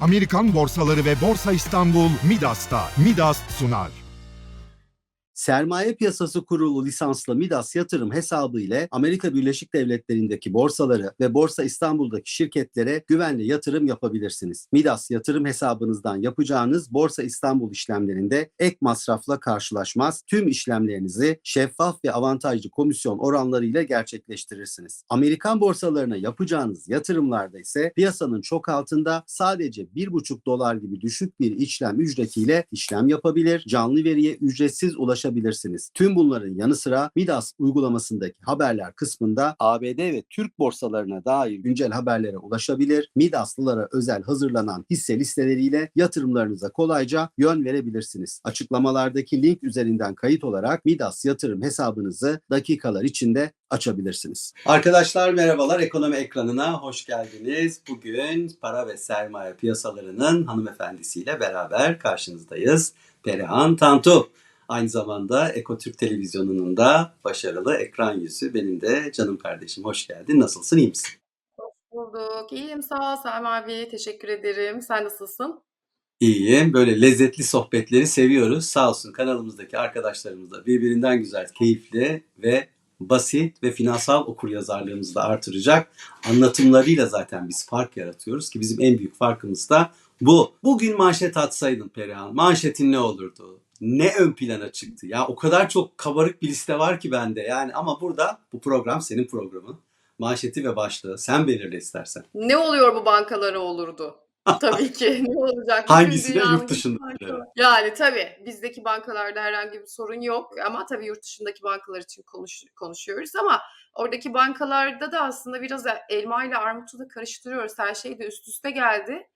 Amerikan borsaları ve Borsa İstanbul Midas'ta. Midas sunar. Sermaye Piyasası Kurulu lisanslı Midas yatırım hesabı ile Amerika Birleşik Devletleri'ndeki borsaları ve Borsa İstanbul'daki şirketlere güvenli yatırım yapabilirsiniz. Midas yatırım hesabınızdan yapacağınız Borsa İstanbul işlemlerinde ek masrafla karşılaşmaz. Tüm işlemlerinizi şeffaf ve avantajlı komisyon oranlarıyla gerçekleştirirsiniz. Amerikan borsalarına yapacağınız yatırımlarda ise piyasanın çok altında sadece 1,5 dolar gibi düşük bir işlem ücretiyle işlem yapabilir, canlı veriye ücretsiz ulaşabilirsiniz. Tüm bunların yanı sıra Midas uygulamasındaki haberler kısmında ABD ve Türk borsalarına dair güncel haberlere ulaşabilir. Midaslılara özel hazırlanan hisse listeleriyle yatırımlarınıza kolayca yön verebilirsiniz. Açıklamalardaki link üzerinden kayıt olarak Midas yatırım hesabınızı dakikalar içinde açabilirsiniz. Arkadaşlar merhabalar ekonomi ekranına hoş geldiniz. Bugün para ve sermaye piyasalarının hanımefendisiyle beraber karşınızdayız. Perihan Tantu. Aynı zamanda Ekotürk Televizyonu'nun da başarılı ekran yüzü. Benim de canım kardeşim. Hoş geldin. Nasılsın? iyi misin? Bulduk. İyiyim sağ ol Selma abi. Teşekkür ederim. Sen nasılsın? İyiyim. Böyle lezzetli sohbetleri seviyoruz. Sağ olsun kanalımızdaki arkadaşlarımız da birbirinden güzel, keyifli ve basit ve finansal okuryazarlığımızı da artıracak anlatımlarıyla zaten biz fark yaratıyoruz ki bizim en büyük farkımız da bu. Bugün manşet atsaydın Perihan, manşetin ne olurdu? Ne ön plana çıktı? Ya o kadar çok kabarık bir liste var ki bende yani ama burada bu program senin programın. Manşeti ve başlığı sen belirle istersen. Ne oluyor bu bankalara olurdu? Tabii ki. Ne olacak? Hangisi de yurt dışında? Yani tabii bizdeki bankalarda herhangi bir sorun yok ama tabii yurt dışındaki bankalar için konuş, konuşuyoruz ama oradaki bankalarda da aslında biraz elma ile armutu da karıştırıyoruz. Her şey de üst üste geldi.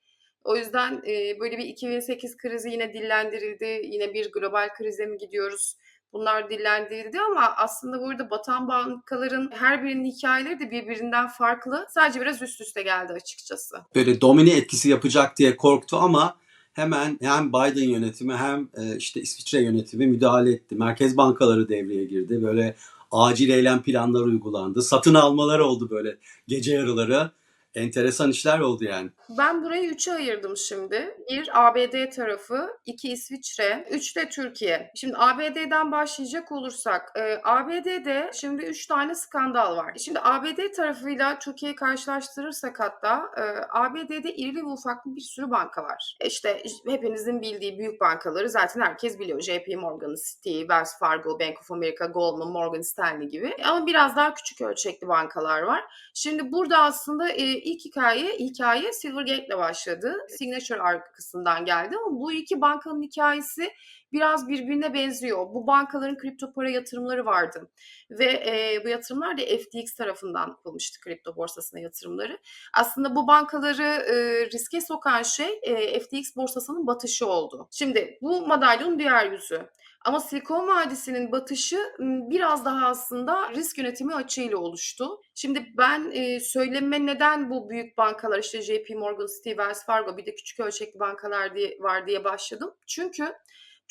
O yüzden e, böyle bir 2008 krizi yine dillendirildi. Yine bir global krize mi gidiyoruz? Bunlar dillendirildi ama aslında burada batan bankaların her birinin hikayeleri de birbirinden farklı. Sadece biraz üst üste geldi açıkçası. böyle domine etkisi yapacak diye korktu ama hemen hem Biden yönetimi hem e, işte İsviçre yönetimi müdahale etti. Merkez bankaları devreye girdi. Böyle acil eylem planları uygulandı. Satın almalar oldu böyle gece yarıları. Enteresan işler oldu yani. Ben burayı üçe ayırdım şimdi. Bir ABD tarafı, iki İsviçre, üç de Türkiye. Şimdi ABD'den başlayacak olursak, e, ABD'de şimdi üç tane skandal var. Şimdi ABD tarafıyla Türkiye'yi karşılaştırırsak hatta e, ABD'de irili ve ufaklı bir sürü banka var. E İşte hepinizin bildiği büyük bankaları zaten herkes biliyor. JP Morgan, Citi, Wells Fargo, Bank of America, Goldman, Morgan Stanley gibi. Ama biraz daha küçük ölçekli bankalar var. Şimdi burada aslında e, ilk hikaye hikaye Silvergate ile başladı. Signature arkasından geldi ama bu iki bankanın hikayesi biraz birbirine benziyor. Bu bankaların kripto para yatırımları vardı ve e, bu yatırımlar da FTX tarafından yapılmıştı kripto borsasına yatırımları. Aslında bu bankaları e, riske sokan şey e, FTX borsasının batışı oldu. Şimdi bu madalyonun diğer yüzü. Ama Silikon Vadisi'nin batışı biraz daha aslında risk yönetimi açığıyla oluştu. Şimdi ben e, söylememe neden bu büyük bankalar işte JP Morgan, Citi, Wells Fargo bir de küçük ölçekli bankalar diye, var diye başladım. Çünkü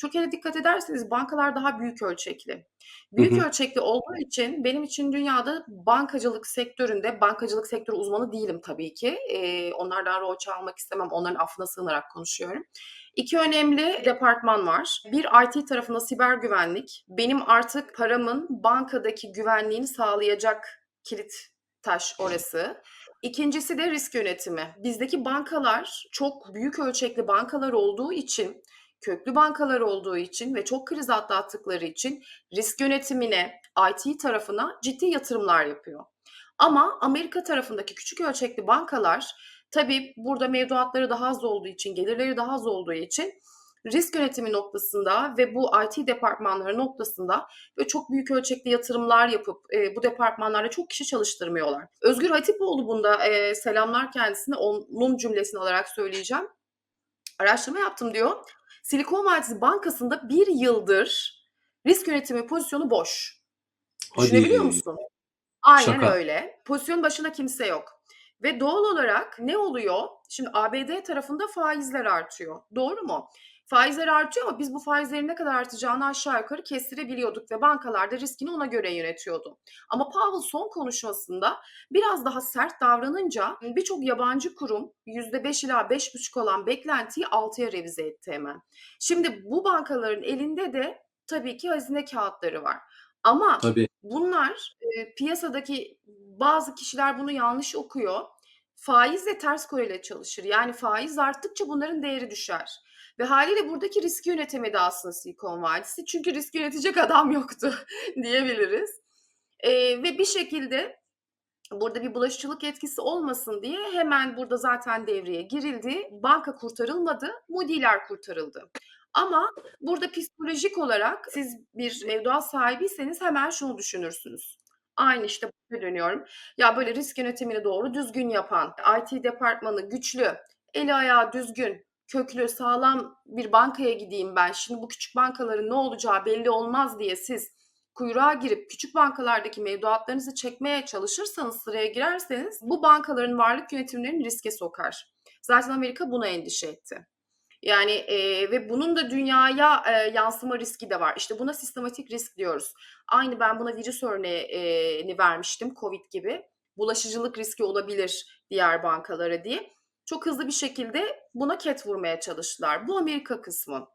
Türkiye'de dikkat ederseniz bankalar daha büyük ölçekli. Büyük Hı hı. ölçekli olduğu için benim için dünyada bankacılık sektöründe, bankacılık sektörü uzmanı değilim tabii ki. Ee, onlardan rol çalmak istemem, onların affına sığınarak konuşuyorum. İki önemli departman var. Bir IT tarafında siber güvenlik. Benim artık paramın bankadaki güvenliğini sağlayacak kilit taş orası. İkincisi de risk yönetimi. Bizdeki bankalar çok büyük ölçekli bankalar olduğu için köklü bankalar olduğu için ve çok kriz atlattıkları için risk yönetimine, IT tarafına ciddi yatırımlar yapıyor. Ama Amerika tarafındaki küçük ölçekli bankalar tabii burada mevduatları daha az olduğu için, gelirleri daha az olduğu için risk yönetimi noktasında ve bu IT departmanları noktasında ve çok büyük ölçekli yatırımlar yapıp e, bu departmanlarda çok kişi çalıştırmıyorlar. Özgür Hatipoğlu bunda e, selamlar kendisine onun cümlesini alarak söyleyeceğim. Araştırma yaptım diyor. Silikon Vadisi Bankası'nda bir yıldır risk yönetimi pozisyonu boş. Düşünebiliyor musun? Aynen Şaka. öyle. Pozisyonun başında kimse yok. Ve doğal olarak ne oluyor? Şimdi ABD tarafında faizler artıyor. Doğru mu? Faizler artıyor ama biz bu faizlerin ne kadar artacağını aşağı yukarı kestirebiliyorduk ve bankalar da riskini ona göre yönetiyordu. Ama Powell son konuşmasında biraz daha sert davranınca birçok yabancı kurum %5 ila 5,5 olan beklentiyi 6'ya revize etti hemen. Şimdi bu bankaların elinde de tabii ki hazine kağıtları var. Ama Tabii. bunlar e, piyasadaki bazı kişiler bunu yanlış okuyor. Faizle ters korele çalışır. Yani faiz arttıkça bunların değeri düşer. Ve haliyle buradaki riski yönetemedi aslında Silikon Vadisi. Çünkü risk yönetecek adam yoktu diyebiliriz. E, ve bir şekilde burada bir bulaşıcılık etkisi olmasın diye hemen burada zaten devreye girildi. Banka kurtarılmadı, Moody'ler kurtarıldı. Ama burada psikolojik olarak siz bir mevduat sahibiyseniz hemen şunu düşünürsünüz. Aynı işte dönüyorum. Ya böyle risk yönetimini doğru düzgün yapan, IT departmanı güçlü, eli ayağı düzgün, köklü, sağlam bir bankaya gideyim ben. Şimdi bu küçük bankaların ne olacağı belli olmaz diye siz kuyruğa girip küçük bankalardaki mevduatlarınızı çekmeye çalışırsanız, sıraya girerseniz bu bankaların varlık yönetimlerini riske sokar. Zaten Amerika buna endişe etti. Yani e, ve bunun da dünyaya e, yansıma riski de var. İşte buna sistematik risk diyoruz. Aynı ben buna virüs örneğini vermiştim Covid gibi. Bulaşıcılık riski olabilir diğer bankalara diye. Çok hızlı bir şekilde buna ket vurmaya çalıştılar. Bu Amerika kısmı.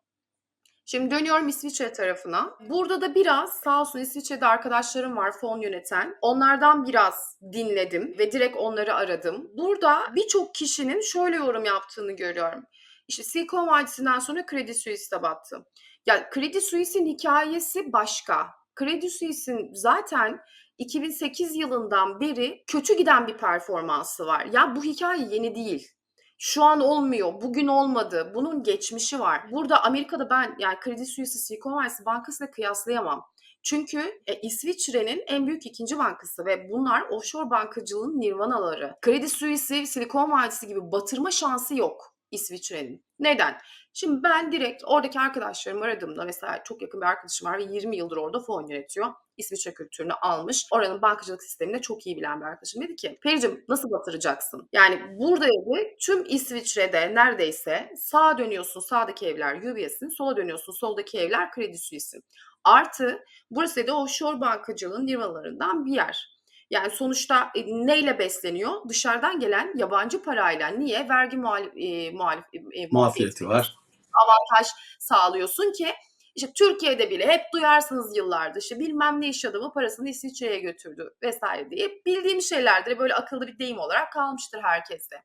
Şimdi dönüyorum İsviçre tarafına. Burada da biraz sağ olsun İsviçre'de arkadaşlarım var fon yöneten. Onlardan biraz dinledim ve direkt onları aradım. Burada birçok kişinin şöyle yorum yaptığını görüyorum. İşte Silikon Vadisi'nden sonra Credit Suisse de battı. Ya Credit Suisse'in hikayesi başka. Credit Suisse'in zaten 2008 yılından beri kötü giden bir performansı var. Ya bu hikaye yeni değil. Şu an olmuyor, bugün olmadı. Bunun geçmişi var. Burada Amerika'da ben yani Credit Suisse, Silikon Vadisi bankasıyla kıyaslayamam. Çünkü e, İsviçre'nin en büyük ikinci bankası ve bunlar offshore bankacılığın nirvanaları. Credit Suisse, Silikon Vadisi gibi batırma şansı yok İsviçre'nin. Neden? Şimdi ben direkt oradaki arkadaşlarımı aradığımda mesela çok yakın bir arkadaşım var ve 20 yıldır orada fon yönetiyor. İsviçre kültürünü almış. Oranın bankacılık sistemini çok iyi bilen bir arkadaşım dedi ki Pericim nasıl batıracaksın? Yani burada dedi tüm İsviçre'de neredeyse sağa dönüyorsun sağdaki evler UBS'in, sola dönüyorsun soldaki evler Credit Suisse'in. Artı burası da offshore bankacılığın nirvanalarından bir yer. Yani sonuçta e, neyle besleniyor? Dışarıdan gelen yabancı parayla. Niye? Vergi muhalif, e, muhalif, e, Muafiyeti var. Avantaj sağlıyorsun ki işte Türkiye'de bile hep duyarsınız yıllardır işte bilmem ne iş adamı parasını İsviçre'ye götürdü vesaire diye bildiğim şeylerdir böyle akıllı bir deyim olarak kalmıştır herkeste.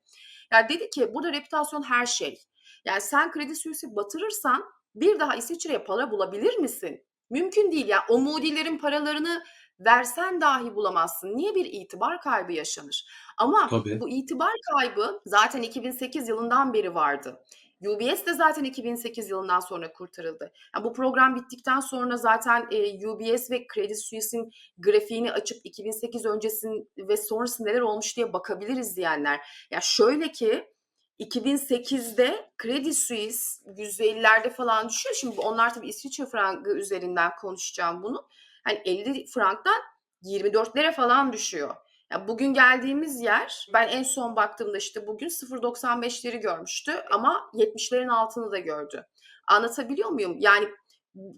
Yani dedi ki burada reputasyon her şey. Yani sen kredi Suisse'i batırırsan bir daha İsviçre'ye para bulabilir misin? Mümkün değil. Yani o Moody'lerin paralarını versen dahi bulamazsın. Niye bir itibar kaybı yaşanır? Ama Tabii. bu itibar kaybı zaten 2008 yılından beri vardı. UBS de zaten 2008 yılından sonra kurtarıldı. Yani bu program bittikten sonra zaten e, UBS ve Credit Suisse'in grafiğini açıp 2008 öncesin ve sonrası neler olmuş diye bakabiliriz diyenler. Ya şöyle ki 2008'de Credit Suisse %50'lerde falan düşüyor. Şimdi onlar tabii İsviçre frangı üzerinden konuşacağım bunu. Hani 50 franktan 24'lere falan düşüyor. Ya bugün geldiğimiz yer ben en son baktığımda işte bugün 0.95'leri görmüştü ama 70'lerin altını da gördü. Anlatabiliyor muyum? Yani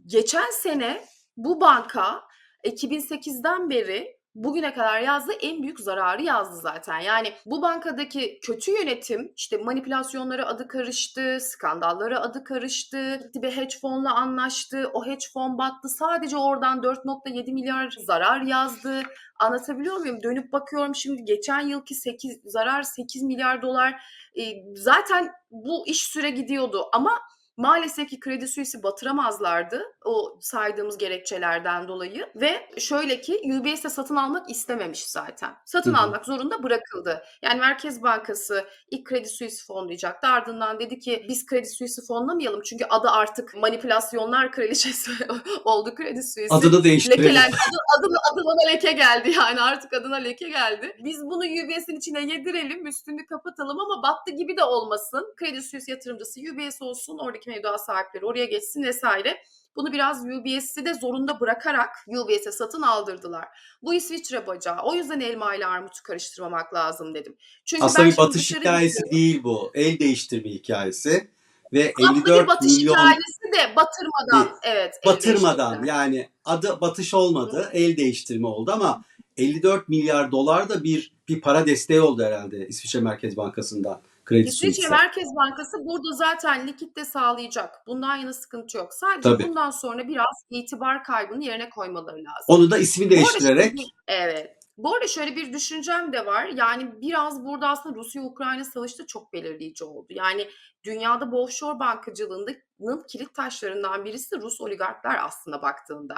geçen sene bu banka 2008'den beri bugüne kadar yazdığı en büyük zararı yazdı zaten. Yani bu bankadaki kötü yönetim işte manipülasyonlara adı karıştı, skandallara adı karıştı, gitti bir hedge fonla anlaştı, o hedge fon battı. Sadece oradan 4.7 milyar zarar yazdı. Anlatabiliyor muyum? Dönüp bakıyorum şimdi geçen yılki 8 zarar 8 milyar dolar. E, zaten bu iş süre gidiyordu ama Maalesef ki Kredi Suisse'i batıramazlardı o saydığımız gerekçelerden dolayı ve şöyle ki UBS'e satın almak istememiş zaten. Satın Hı hı. almak zorunda bırakıldı. Yani Merkez Bankası ilk Kredi Suisse'i fonlayacaktı. Ardından dedi ki biz Kredi Suisse'i fonlamayalım çünkü adı artık manipülasyonlar kraliçesi oldu Kredi Suisse'in. Adını değiştirelim. Lekelendi. Adı, adına, adına leke geldi yani artık adına leke geldi. Biz bunu UBS'in içine yedirelim, üstünü kapatalım ama battı gibi de olmasın. Kredi Suisse yatırımcısı UBS olsun, oradaki mevduat sahipleri oraya geçsin vesaire. Bunu biraz UBS'i de zorunda bırakarak UBS'e satın aldırdılar. Bu İsviçre bacağı. O yüzden elma ile armutu karıştırmamak lazım dedim. Çünkü Aslında bir batış hikayesi gidiyorum. değil bu. El değiştirme hikayesi. ve bir 54 batış milyon hikayesi de batırmadan evet. el batırmadan yani adı batış olmadı, el değiştirme oldu ama 54 milyar dolar da bir bir para desteği oldu herhalde İsviçre Merkez Bankası'ndan. Kredi İsviçre. Merkez Bankası burada zaten likit de sağlayacak. Bundan yana sıkıntı yok. Sadece Tabii. bundan sonra biraz itibar kaybını yerine koymaları lazım. Onu da ismi değiştirerek bir- evet. Bu arada şöyle bir düşüncem de var. Yani biraz burada aslında Rusya-Ukrayna savaşı da çok belirleyici oldu. Yani dünyada bu offshore bankacılığının kilit taşlarından birisi Rus oligarklar aslında baktığında.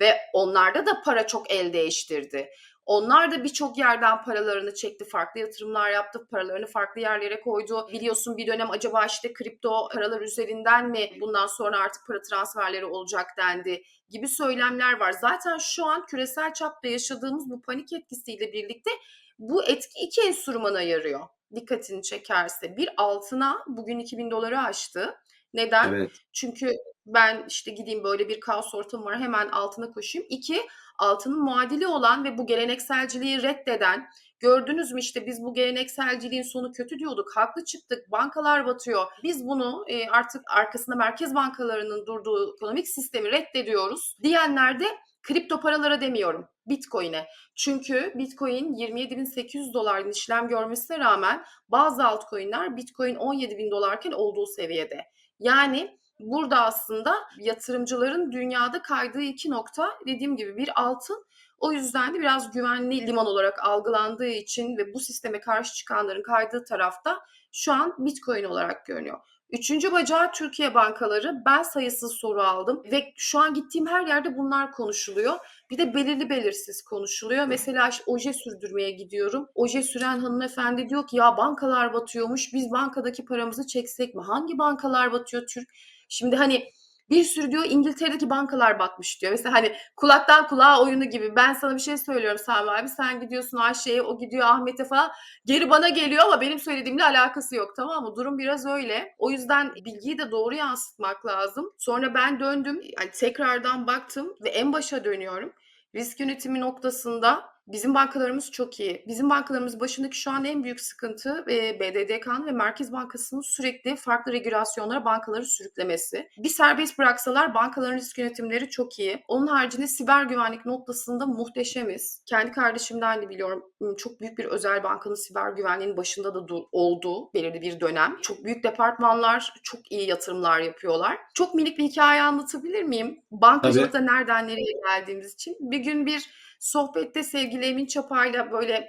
Ve onlarda da para çok el değiştirdi. Onlar da birçok yerden paralarını çekti, farklı yatırımlar yaptı, paralarını farklı yerlere koydu. Biliyorsun bir dönem acaba işte kripto paralar üzerinden mi bundan sonra artık para transferleri olacak dendi gibi söylemler var. Zaten şu an küresel çapta yaşadığımız bu panik etkisiyle birlikte bu etki iki enstrümana yarıyor. Dikkatini çekerse. Bir altına bugün 2000 doları aştı. Neden? evet Çünkü ben işte gideyim böyle bir kaos ortamı var hemen altına koşayım. İki, altının muadili olan ve bu gelenekselciliği reddeden, gördünüz mü işte biz bu gelenekselciliğin sonu kötü diyorduk, haklı çıktık, bankalar batıyor. Biz bunu e, artık arkasında merkez bankalarının durduğu ekonomik sistemi reddediyoruz diyenler de kripto paralara demiyorum, Bitcoin'e. Çünkü Bitcoin 27.800 dolardan işlem görmesine rağmen bazı altcoin'ler Bitcoin 17.000 dolarken olduğu seviyede. Yani burada aslında yatırımcıların dünyada kaydığı iki nokta dediğim gibi bir altın o yüzden de biraz güvenli liman olarak algılandığı için ve bu sisteme karşı çıkanların kaydığı tarafta şu an Bitcoin olarak görünüyor. Üçüncü bacağı Türkiye bankaları. Ben sayısız soru aldım ve şu an gittiğim her yerde bunlar konuşuluyor. Bir de belirli belirsiz konuşuluyor. Mesela işte oje sürdürmeye gidiyorum. Oje süren hanımefendi diyor ki ya bankalar batıyormuş. Biz bankadaki paramızı çeksek mi? Hangi bankalar batıyor Türk? Şimdi hani bir sürü diyor İngiltere'deki bankalar batmış diyor. Mesela hani kulaktan kulağa oyunu gibi. Ben sana bir şey söylüyorum Sami abi. Sen gidiyorsun Ayşe'ye, o gidiyor Ahmet'e falan. Geri bana geliyor ama benim söylediğimle alakası yok tamam mı? Durum biraz öyle. O yüzden bilgiyi de doğru yansıtmak lazım. Sonra ben döndüm. Yani tekrardan baktım ve en başa dönüyorum. Risk yönetimi noktasında bizim bankalarımız çok iyi. Bizim bankalarımız başındaki şu an en büyük sıkıntı e, BDDK'nın ve Merkez Bankası'nın sürekli farklı regülasyonlara bankaları sürüklemesi. Bir serbest bıraksalar bankaların risk yönetimleri çok iyi. Onun haricinde siber güvenlik noktasında muhteşemiz. Kendi kardeşimden de biliyorum çok büyük bir özel bankanın siber güvenliğinin başında da olduğu belirli bir dönem. Çok büyük departmanlar çok iyi yatırımlar yapıyorlar. Çok minik bir hikaye anlatabilir miyim? Bankacılıkta nereden nereye geldiğimiz için. Bir gün bir sohbette sevgili Emin Çapa'yla böyle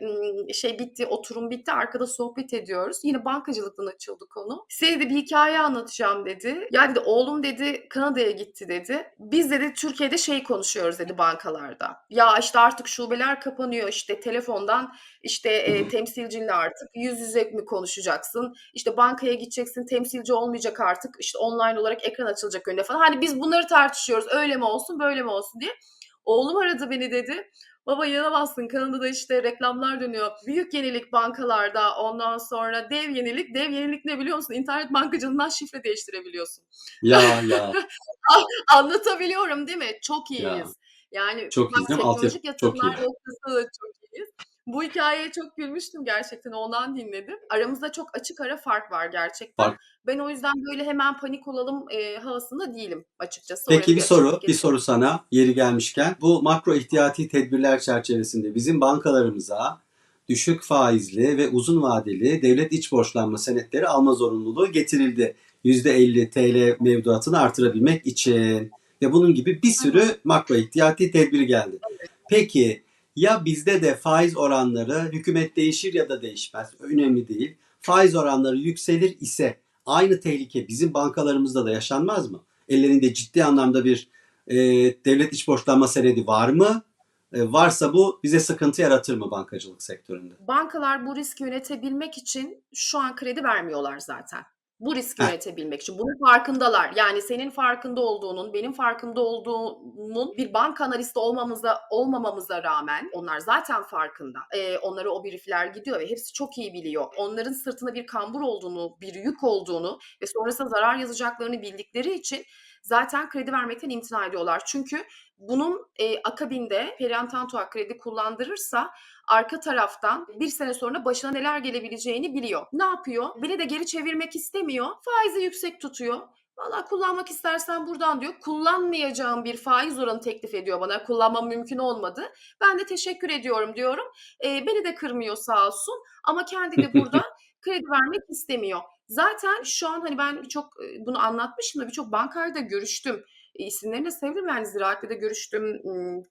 şey bitti, oturum bitti. Arkada sohbet ediyoruz. Yine bankacılıktan açıldı konu. Size de bir hikaye anlatacağım dedi. Ya dedi oğlum dedi Kanada'ya gitti dedi. Biz dedi Türkiye'de şey konuşuyoruz dedi bankalarda. Ya işte artık şubeler kapanıyor işte telefondan işte e, temsilcinle artık yüz yüze mi konuşacaksın? İşte bankaya gideceksin temsilci olmayacak artık işte online olarak ekran açılacak önüne falan. Hani biz bunları tartışıyoruz öyle mi olsun böyle mi olsun diye. Oğlum aradı beni dedi. Baba inanamazsın Kanada'da işte reklamlar dönüyor. Büyük yenilik bankalarda ondan sonra dev yenilik. Dev yenilik ne biliyor musun? İnternet bankacılığından şifre değiştirebiliyorsun. ya ya Anlatabiliyorum değil mi? Çok iyiyiz. Ya. Yani Çok mi? teknolojik yatırımlar iyi. noktasında da çok iyiyiz. Bu hikayeye çok gülmüştüm gerçekten ondan dinledim. Aramızda çok açık ara fark var gerçekten. Fark. Ben o yüzden böyle hemen panik olalım e, havasında değilim açıkçası. Peki bir soru, bir soru sana yeri gelmişken. Bu makro ihtiyati tedbirler çerçevesinde bizim bankalarımıza düşük faizli ve uzun vadeli devlet iç borçlanma senetleri alma zorunluluğu getirildi. %50 TL mevduatını artırabilmek için. Ve bunun gibi bir sürü makro ihtiyati tedbir geldi. Peki ya bizde de faiz oranları hükümet değişir ya da değişmez önemli değil. Faiz oranları yükselir ise aynı tehlike bizim bankalarımızda da yaşanmaz mı? Ellerinde ciddi anlamda bir e, devlet iç borçlanma senedi var mı? E, varsa bu bize sıkıntı yaratır mı bankacılık sektöründe? Bankalar bu riski yönetebilmek için şu an kredi vermiyorlar zaten. Bu riski Heh. yönetebilmek için. Bunun farkındalar. Yani senin farkında olduğunun, benim farkında olduğumun bir banka analisti olmamıza olmamamıza rağmen onlar zaten farkında. Ee, onlara o briefler gidiyor ve hepsi çok iyi biliyor. Onların sırtında bir kambur olduğunu, bir yük olduğunu ve sonrasında zarar yazacaklarını bildikleri için zaten kredi vermekten imtina ediyorlar. Çünkü bunun e, akabinde Perihan Tantuak kredi kullandırırsa arka taraftan bir sene sonra başına neler gelebileceğini biliyor. Ne yapıyor? Beni de geri çevirmek istemiyor. Faizi yüksek tutuyor. Valla kullanmak istersen buradan diyor. Kullanmayacağım bir faiz oranı teklif ediyor bana. Kullanmam mümkün olmadı. Ben de teşekkür ediyorum diyorum. E, beni de kırmıyor sağ olsun. Ama kendi de burada kredi vermek istemiyor. Zaten şu an hani ben birçok bunu anlatmışım da birçok bankayla görüştüm. E, isimlerini de sevdim yani ziraatle de görüştüm,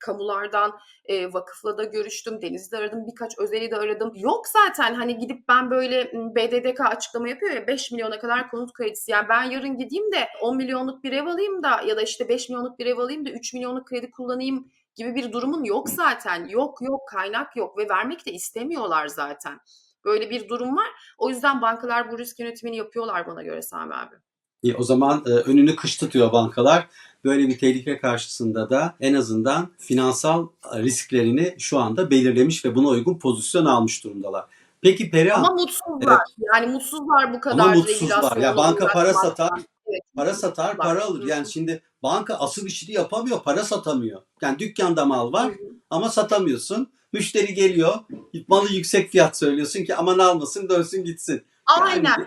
kamulardan, e, vakıfla da görüştüm, Deniz'de aradım, birkaç özeli de aradım. Yok zaten hani gidip ben böyle BDDK açıklama yapıyor ya 5 milyona kadar konut kredisi. Yani ben yarın gideyim de 10 milyonluk bir ev alayım da ya da işte 5 milyonluk bir ev alayım da 3 milyonluk kredi kullanayım gibi bir durumun yok zaten. Yok yok kaynak yok ve vermek de istemiyorlar zaten. Böyle bir durum var. O yüzden bankalar bu risk yönetimini yapıyorlar bana göre Sami abi. İyi, o zaman e, önünü kış tutuyor bankalar. Böyle bir tehlike karşısında da en azından finansal e, risklerini şu anda belirlemiş ve buna uygun pozisyon almış durumdalar. Peki Perihan, Ama mutsuzlar. Yani mutsuzlar bu kadar Ama mutsuzlar. Ya banka para satar, Evet, para satar, para alır. Yani şimdi banka asıl işini yapamıyor, para satamıyor. Yani dükkanda mal var. Ama satamıyorsun. Müşteri geliyor, malı yüksek fiyat söylüyorsun ki aman almasın dönsün gitsin. Aynen. Yani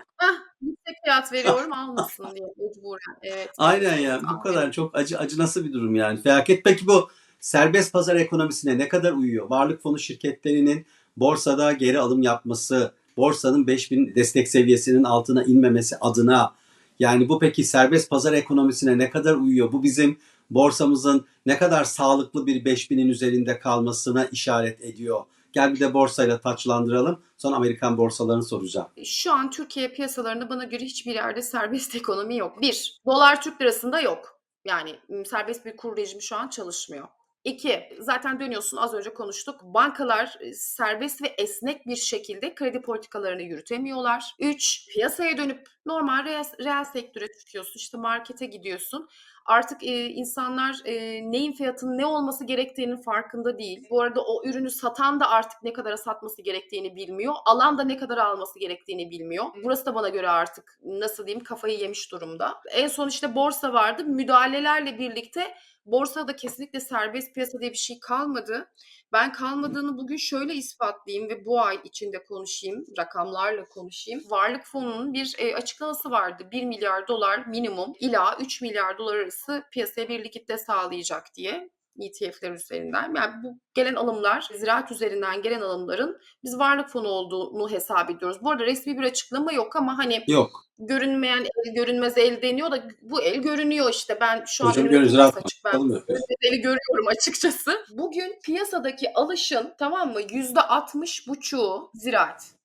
yüksek fiyat veriyorum almasın diye mecburen. Evet. aynen ya bu kadar çok acı acı nasıl bir durum yani. Felaket. Peki bu serbest pazar ekonomisine ne kadar uyuyor? Varlık fonu şirketlerinin borsada geri alım yapması, borsanın 5000 destek seviyesinin altına inmemesi adına yani bu peki serbest pazar ekonomisine ne kadar uyuyor? Bu bizim borsamızın ne kadar sağlıklı bir 5000'in üzerinde kalmasına işaret ediyor. Gel bir de borsayla taçlandıralım. Sonra Amerikan borsalarını soracağım. Şu an Türkiye piyasalarında bana göre hiçbir yerde serbest ekonomi yok. Bir, dolar Türk lirasında yok. Yani m, serbest bir kur rejimi şu an çalışmıyor. İki, zaten dönüyorsun az önce konuştuk. Bankalar e, serbest ve esnek bir şekilde kredi politikalarını yürütemiyorlar. Üç, piyasaya dönüp normal reel, reel sektöre çıkıyorsun. işte markete gidiyorsun. Artık e, insanlar e, neyin fiyatının ne olması gerektiğinin farkında değil. Bu arada o ürünü satan da artık ne kadara satması gerektiğini bilmiyor. Alan da ne kadar alması gerektiğini bilmiyor. Burası da bana göre artık nasıl diyeyim kafayı yemiş durumda. En son işte borsa vardı. Müdahalelerle birlikte borsada kesinlikle serbest piyasa diye bir şey kalmadı. Ben kalmadığını bugün şöyle ispatlayayım ve bu ay içinde konuşayım, rakamlarla konuşayım. Varlık fonunun bir e, açıklaması vardı. 1 milyar dolar minimum ila 3 milyar dolar arası piyasaya bir likitte sağlayacak diye. ETF'ler üzerinden. Yani bu gelen alımlar, ziraat üzerinden gelen alımların biz varlık fonu olduğunu hesap ediyoruz. Bu arada resmi bir açıklama yok ama hani Yok. görünmeyen el görünmez el deniyor da bu el görünüyor işte. Ben şu an Hocam tutmaz rahat açık. Ben görünmez eli görüyorum açıkçası. Bugün piyasadaki alışın tamam mı yüzde altmış buçuğu ziraat.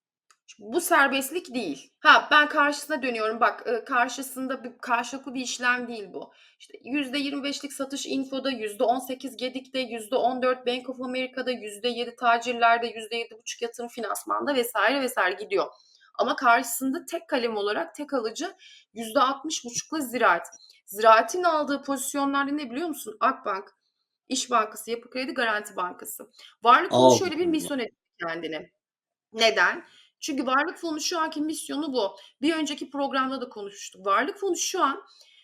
Bu serbestlik değil. Ha ben karşısına dönüyorum. Bak karşısında bir karşılıklı bir işlem değil bu. İşte %25'lik satış infoda, %18 Gedik'te, %14 Bank of America'da, %7 tacirlerde, %7,5 yatırım finansmanda vesaire vesaire gidiyor. Ama karşısında tek kalem olarak tek alıcı %60,5'la ziraat. Ziraatin aldığı pozisyonlarda ne biliyor musun? Akbank, İş Bankası, Yapı Kredi, Garanti Bankası. Varlık şöyle bir misyon etti kendini. Neden? Çünkü Varlık Fonu şu anki misyonu bu. Bir önceki programda da konuşmuştuk. Varlık Fonu şu an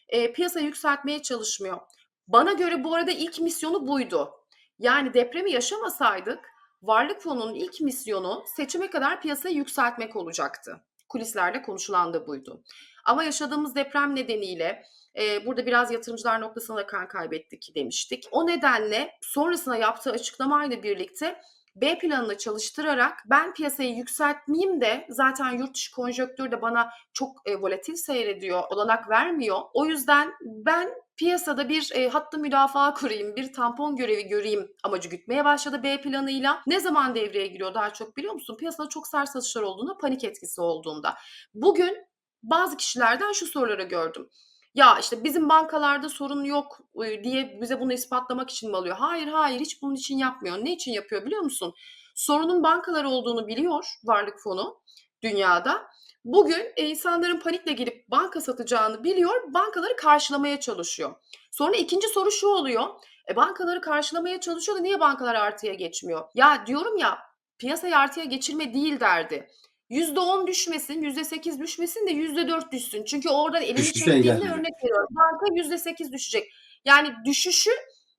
e, piyasayı yükseltmeye çalışmıyor. Bana göre bu arada ilk misyonu buydu. Yani depremi yaşamasaydık Varlık Fonu'nun ilk misyonu seçime kadar piyasayı yükseltmek olacaktı. Kulislerde konuşulan da buydu. Ama yaşadığımız deprem nedeniyle e, burada biraz yatırımcılar noktasında da kan kaybettik demiştik. O nedenle sonrasında yaptığı açıklamayla birlikte B planını çalıştırarak ben piyasayı yükseltmeyeyim de zaten yurt dışı konjonktür de bana çok e, volatil seyrediyor, olanak vermiyor. O yüzden ben piyasada bir e, hattı müdafaa kurayım, bir tampon görevi göreyim amacı gütmeye başladı B planıyla. Ne zaman devreye giriyor daha çok biliyor musun? Piyasada çok sert satışlar olduğunda, panik etkisi olduğunda. Bugün bazı kişilerden şu soruları gördüm. Ya işte bizim bankalarda sorun yok diye bize bunu ispatlamak için mi alıyor? Hayır hayır hiç bunun için yapmıyor. Ne için yapıyor biliyor musun? Sorunun bankalar olduğunu biliyor varlık fonu dünyada. Bugün e, insanların panikle gelip banka satacağını biliyor, bankaları karşılamaya çalışıyor. Sonra ikinci soru şu oluyor. E, bankaları karşılamaya çalışıyor da niye bankalar artıya geçmiyor? Ya diyorum ya piyasayı artıya geçirme değil derdi. %10 düşmesin, %8 düşmesin de %4 düşsün. Çünkü oradan elini çektiğinde örnek veriyorum. Banka %8 düşecek. Yani düşüşü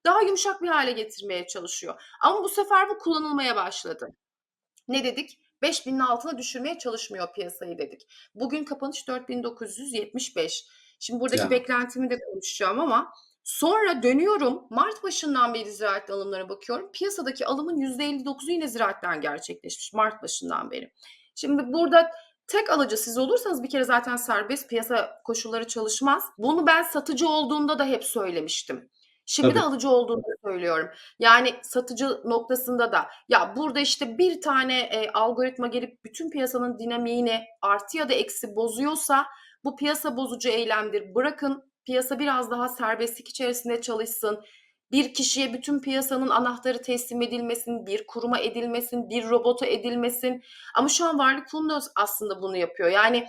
daha yumuşak bir hale getirmeye çalışıyor. Ama bu sefer bu kullanılmaya başladı. Ne dedik? 5000'in altına düşürmeye çalışmıyor piyasayı dedik. Bugün kapanış 4975. Şimdi buradaki Ya. beklentimi de konuşacağım ama sonra dönüyorum. Mart başından beri ziraat alımlara bakıyorum. Piyasadaki alımın %59'u yine ziraatten gerçekleşmiş Mart başından beri. Şimdi burada tek alıcı siz olursanız bir kere zaten serbest piyasa koşulları çalışmaz. Bunu ben satıcı olduğunda da hep söylemiştim. Şimdi de Tabii. alıcı olduğunda söylüyorum. Yani satıcı noktasında da ya burada işte bir tane e, algoritma gelip bütün piyasanın dinamiğini artı ya da eksi bozuyorsa bu piyasa bozucu eylemdir. Bırakın piyasa biraz daha serbestlik içerisinde çalışsın. Bir kişiye bütün piyasanın anahtarı teslim edilmesin, bir kuruma edilmesin, bir robota edilmesin. Ama şu an varlık fonu da aslında bunu yapıyor. Yani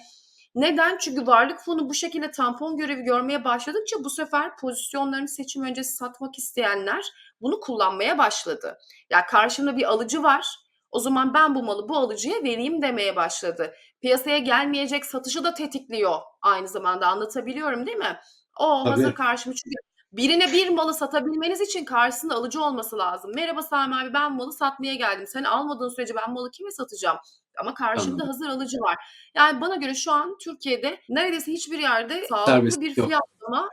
neden? Çünkü varlık fonu bu şekilde tampon görevi görmeye başladıkça bu sefer pozisyonlarını seçim öncesi satmak isteyenler bunu kullanmaya başladı. Ya karşımda bir alıcı var. O zaman ben bu malı bu alıcıya vereyim demeye başladı. Piyasaya gelmeyecek satışı da tetikliyor aynı zamanda anlatabiliyorum değil mi? O Tabii. hazır karşıma çünkü birine bir malı satabilmeniz için karşısında alıcı olması lazım. Merhaba Sami abi ben malı satmaya geldim. Sen almadığın sürece ben malı kime satacağım? Ama karşımda Anladım. hazır alıcı var. Yani bana göre şu an Türkiye'de neredeyse hiçbir yerde sağlıklı Serbest bir yok. fiyatlama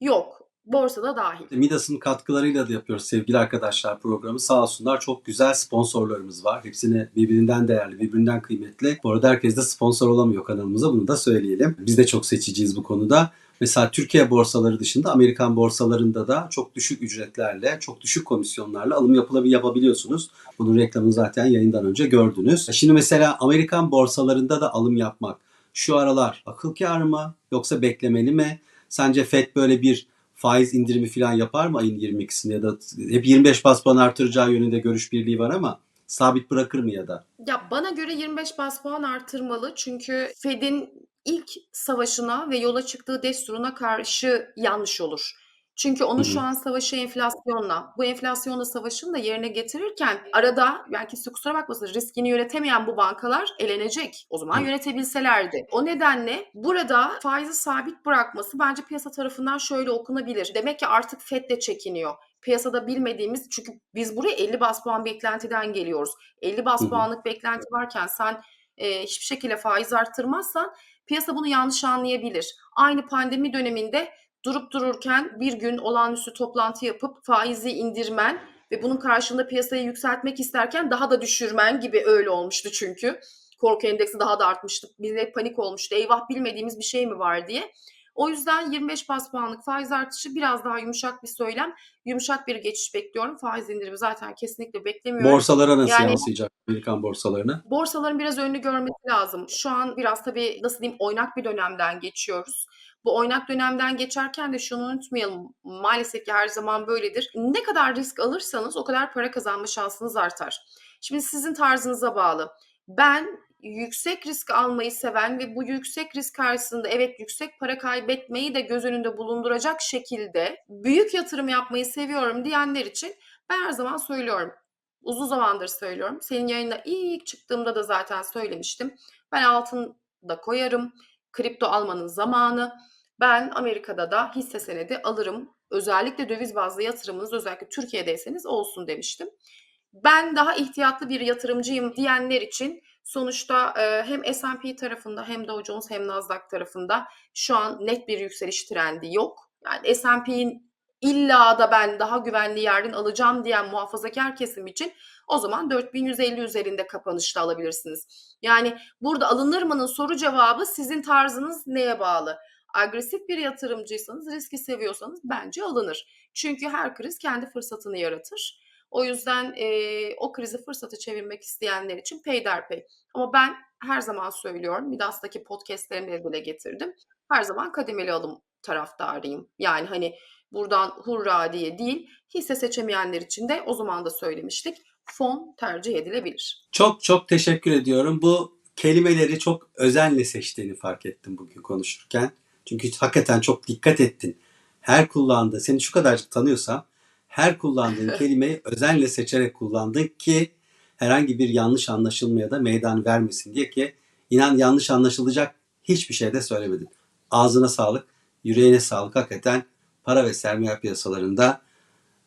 yok. Borsada dahil. Midas'ın katkılarıyla da yapıyoruz sevgili arkadaşlar programı. Sağ olsunlar çok güzel sponsorlarımız var. Hepsini birbirinden değerli, birbirinden kıymetli. Bu arada herkes de sponsor olamıyor kanalımıza bunu da söyleyelim. Biz de çok seçiciyiz bu konuda. Mesela Türkiye borsaları dışında Amerikan borsalarında da çok düşük ücretlerle, çok düşük komisyonlarla alım yapılabilir yapabiliyorsunuz. Bunun reklamını zaten yayından önce gördünüz. Şimdi mesela Amerikan borsalarında da alım yapmak şu aralar akıl kârı mı yoksa beklemeli mi? Sence FED böyle bir faiz indirimi falan yapar mı ayın 22'sinde ya da hep 25 bas puan artıracağı yönünde görüş birliği var ama sabit bırakır mı ya da? Ya bana göre 25 bas puan artırmalı. Çünkü Fed'in ilk savaşına ve yola çıktığı desturuna karşı yanlış olur. Çünkü onun Hı şu an savaşı enflasyonla. Bu enflasyonla savaşını da yerine getirirken arada yani kimse kusura bakmasın riskini yönetemeyen bu bankalar elenecek. O zaman yönetebilselerdi. O nedenle burada faizi sabit bırakması bence piyasa tarafından şöyle okunabilir. Demek ki artık Fed de çekiniyor. Piyasada bilmediğimiz çünkü biz buraya 50 bas puan beklentiden geliyoruz. 50 bas puanlık beklenti varken sen e, hiçbir şekilde faiz arttırmazsan piyasa bunu yanlış anlayabilir. Aynı pandemi döneminde durup dururken bir gün olağanüstü toplantı yapıp faizi indirmen ve bunun karşılığında piyasayı yükseltmek isterken daha da düşürmen gibi öyle olmuştu çünkü. Korku endeksi daha da artmıştı. Millet panik olmuştu. Eyvah bilmediğimiz bir şey mi var diye. O yüzden 25 bas puanlık faiz artışı biraz daha yumuşak bir söylem. Yumuşak bir geçiş bekliyorum. Faiz indirimi zaten kesinlikle beklemiyorum. Borsalara nasıl Yani- yansıyacak Amerikan borsalarına? Borsaların biraz önünü görmesi lazım. Şu an biraz tabii nasıl diyeyim oynak bir dönemden geçiyoruz. Bu oynak dönemden geçerken de şunu unutmayalım. Maalesef ki her zaman böyledir. Ne kadar risk alırsanız o kadar para kazanma şansınız artar. Şimdi sizin tarzınıza bağlı. Ben yüksek risk almayı seven ve bu yüksek risk karşısında evet yüksek para kaybetmeyi de göz önünde bulunduracak şekilde büyük yatırım yapmayı seviyorum diyenler için ben her zaman söylüyorum uzun zamandır söylüyorum. Senin yayına ilk çıktığımda da zaten söylemiştim. Ben altın da koyarım. Kripto almanın zamanı. Ben Amerika'da da hisse senedi alırım. Özellikle döviz bazlı yatırımınız özellikle Türkiye'deyseniz olsun demiştim. Ben daha ihtiyatlı bir yatırımcıyım diyenler için sonuçta e, hem S&P tarafında hem Dow Jones hem Nasdaq tarafında şu an net bir yükseliş trendi yok. Yani S&P'in illa da ben daha güvenli yerden alacağım diyen muhafazakar kesim için o zaman 4150 üzerinde kapanışta alabilirsiniz. Yani burada alınır mı'nın soru cevabı sizin tarzınız neye bağlı? Agresif bir yatırımcıysanız, riski seviyorsanız bence alınır. Çünkü her kriz kendi fırsatını yaratır. O yüzden e, o krizi fırsatı çevirmek isteyenler için peyderpey. Ama ben her zaman söylüyorum, Midas'taki podcastlerimde dile getirdim. Her zaman kademeli alım taraftarıyım. Yani hani buradan hurra diye değil, hisse seçemeyenler için de o zaman da söylemiştik. Fon tercih edilebilir. Çok çok teşekkür ediyorum. Bu kelimeleri çok özenle seçtiğini fark ettim bugün konuşurken. Çünkü hakikaten çok dikkat ettin. Her kullandığı, seni şu kadarcık tanıyorsam her kullandığın kelimeyi özenle seçerek kullandın ki herhangi bir yanlış anlaşılmaya da meydan vermesin diye ki inan yanlış anlaşılacak hiçbir şey de söylemedin. Ağzına sağlık, yüreğine sağlık hakikaten para ve sermaye piyasalarında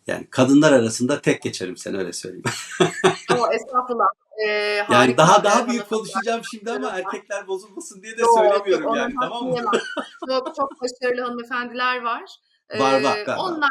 yani kadınlar arasında tek geçerim sen öyle söyleyeyim. O estağfurullah. Ee, Yani daha daha büyük konuşacağım şimdi ama erkekler bozulmasın diye de Yok, söylemiyorum yani tamam mı? Çok çok başarılı hanımefendiler var. Var, Ee, var, galiba. Onlardan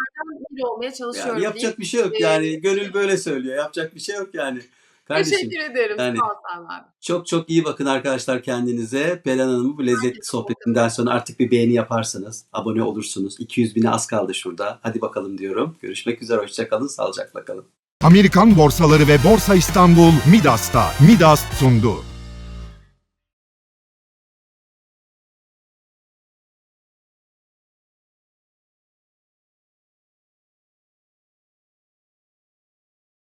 biri olmaya çalışıyorum Yani yapacak diyeyim. bir şey yok Ee, yani gönül böyle söylüyor yapacak bir şey yok yani. Kardeşim Teşekkür ederim. yani- Sağ ol abi. çok çok iyi bakın arkadaşlar kendinize. Peren Hanım'ın bu lezzetli sohbetinden sonra artık bir beğeni yaparsınız. Abone olursunuz. 200 bine az kaldı şurada. Hadi bakalım diyorum. Görüşmek üzere. Hoşçakalın. Sağlıcakla kalın. Amerikan borsaları ve Borsa İstanbul Midas'ta. Midas sundu.